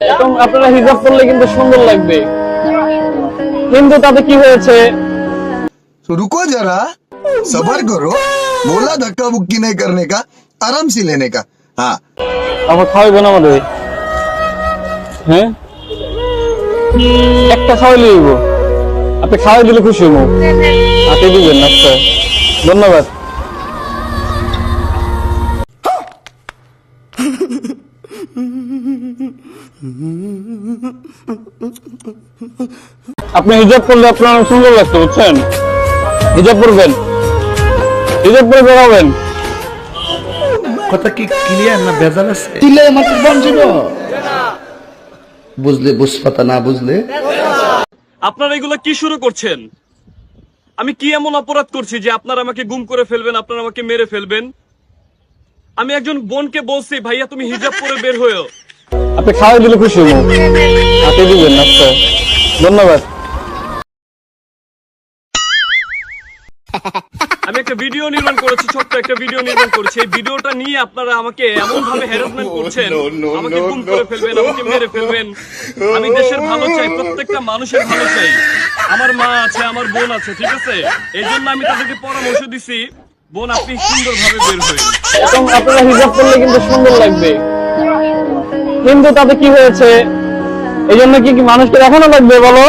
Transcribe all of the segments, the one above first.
এবং আপনারা হিজাব করলে কিন্তু সুন্দর লাগবে কিন্তু তাতে কি হয়েছে तो रुको जरा सबर करो बोला धक्का बुक्की नहीं करने का आराम से लेने का हाँ আবার খাওয়াইবেন আমাদের হ্যাঁ একটা খাওয়াই লইব আপনি খাওয়াই দিলে খুশি হবো হাতে দিবেন আচ্ছা ধন্যবাদ আপনি হিজাব করলে আপনার অনেক সুন্দর লাগছে বুঝছেন? হিজাব করবেন হিজাব করে বেরোবেন। কথা কি ক্লিয়ার না ভেজাল আছে? দিলে মাত্র বঞ্চিত। বুঝলে বুঝপাতা না বুঝলে? আপনারা এগুলো কি শুরু করছেন? আমি কি এমন অপরাধ করছি যে আপনারা আমাকে গুম করে ফেলবেন আপনারা আমাকে মেরে ফেলবেন? আমি একজন বোনকে বলছি ভাইয়া তুমি হিজাব পরে বের হয়েও। আপনি খাওয়াই দিলে খুশি হব। হাতে দিবেন আচ্ছা। ধন্যবাদ। আমি একটা ভিডিও নির্মাণ করেছি ছোট্ট একটা ভিডিও নির্মাণ করেছি। এই ভিডিওটা নিয়ে আপনারা আমাকে এমন ভাবে হ্যারাসমেন্ট করছেন আমাকে গুম করে ফেলবেন আমাকে মেরে ফেলবেন। আমি দেশের ভালো চাই প্রত্যেকটা মানুষের ভালো চাই। আমার মা আছে আমার বোন আছে ঠিক আছে? এই জন্য আমি তাদেরকে পরামর্শ দিছি বোন আপনি সুন্দরভাবে বের হয়ে এবং আপনারা হিজাব করলে কিন্তু সুন্দর লাগবে। কিন্তু তাতে কি হয়েছে? এই জন্য কি কি মানুষকে দেখানো লাগবে বলো?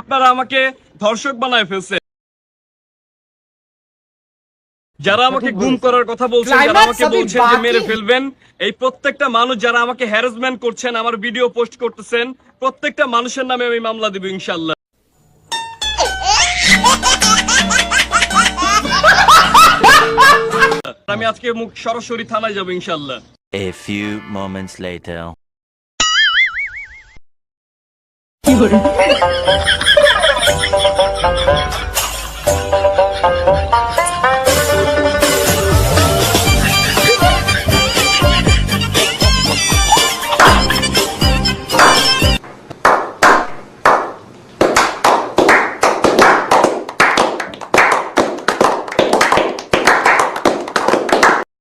আপনারা আমাকে ধর্ষক বানায় ফেলছে। যারা আমাকে গুম করার কথা বলছেন যারা আমাকে বলছেন যে মেরে ফেলবেন এই প্রত্যেকটা মানুষ যারা আমাকে হ্যারাসমেন্ট করছেন আমার ভিডিও পোস্ট করতেছেন প্রত্যেকটা মানুষের নামে আমি মামলা দিব ইনশাল্লাহ আমি আজকে মুখ সরাসরি থানায় যাব ইনশাল্লাহ A few moments later.